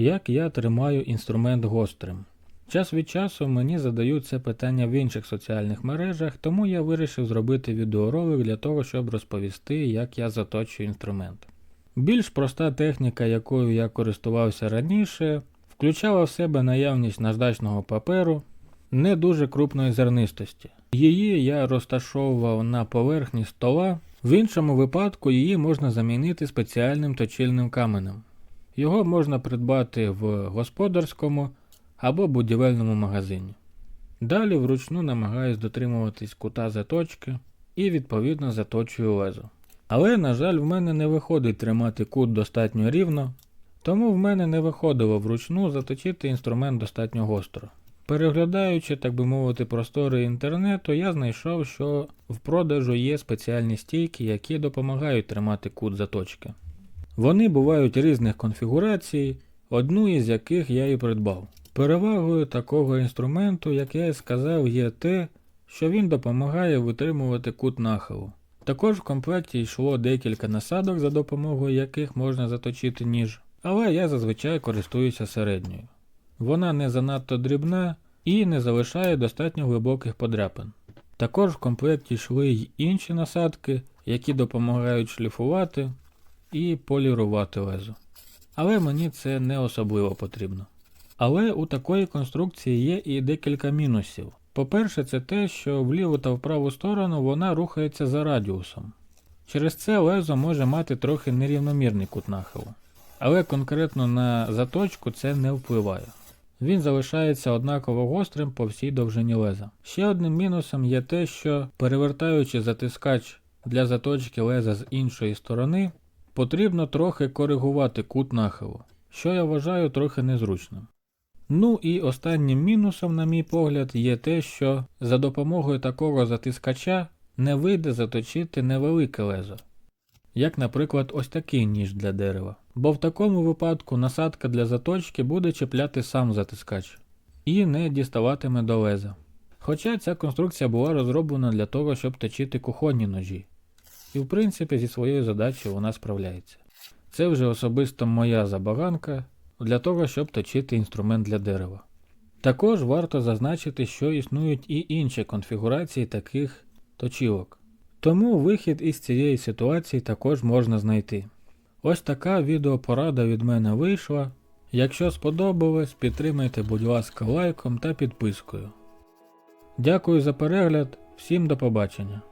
як я тримаю інструмент гострим. Час від часу мені задають це питання в інших соціальних мережах, тому я вирішив зробити відеоролик для того, щоб розповісти, як я заточую інструмент. Більш проста техніка, якою я користувався раніше, включала в себе наявність наждачного паперу не дуже крупної зернистості. Її я розташовував на поверхні стола, в іншому випадку її можна замінити спеціальним точильним каменем. Його можна придбати в господарському або будівельному магазині. Далі вручну намагаюсь дотримуватись кута заточки і відповідно заточую лезо. Але, на жаль, в мене не виходить тримати кут достатньо рівно, тому в мене не виходило вручну заточити інструмент достатньо гостро. Переглядаючи, так би мовити, простори інтернету, я знайшов, що в продажу є спеціальні стійки, які допомагають тримати кут заточки. Вони бувають різних конфігурацій, одну із яких я і придбав. Перевагою такого інструменту, як я і сказав, є те, що він допомагає витримувати кут нахилу. Також в комплекті йшло декілька насадок, за допомогою яких можна заточити ніж, але я зазвичай користуюся середньою. Вона не занадто дрібна і не залишає достатньо глибоких подряпин. Також в комплекті йшли й інші насадки, які допомагають шліфувати і полірувати лезо. Але мені це не особливо потрібно. Але у такої конструкції є і декілька мінусів. По-перше, це те, що в ліву та в праву сторону вона рухається за радіусом. Через це лезо може мати трохи нерівномірний кут нахилу. Але конкретно на заточку це не впливає. Він залишається однаково гострим по всій довжині леза. Ще одним мінусом є те, що перевертаючи затискач для заточки леза з іншої сторони, потрібно трохи коригувати кут нахилу, що я вважаю трохи незручним. Ну і останнім мінусом, на мій погляд, є те, що за допомогою такого затискача не вийде заточити невелике лезо, як, наприклад, ось такий ніж для дерева. Бо в такому випадку насадка для заточки буде чіпляти сам затискач і не діставатиме до леза. Хоча ця конструкція була розроблена для того, щоб точити кухонні ножі, і в принципі зі своєю задачею вона справляється. Це вже особисто моя забаганка для того, щоб точити інструмент для дерева. Також варто зазначити, що існують і інші конфігурації таких точілок. Тому вихід із цієї ситуації також можна знайти. Ось така відеопорада від мене вийшла. Якщо сподобалось, підтримайте, будь ласка, лайком та підпискою. Дякую за перегляд, всім до побачення.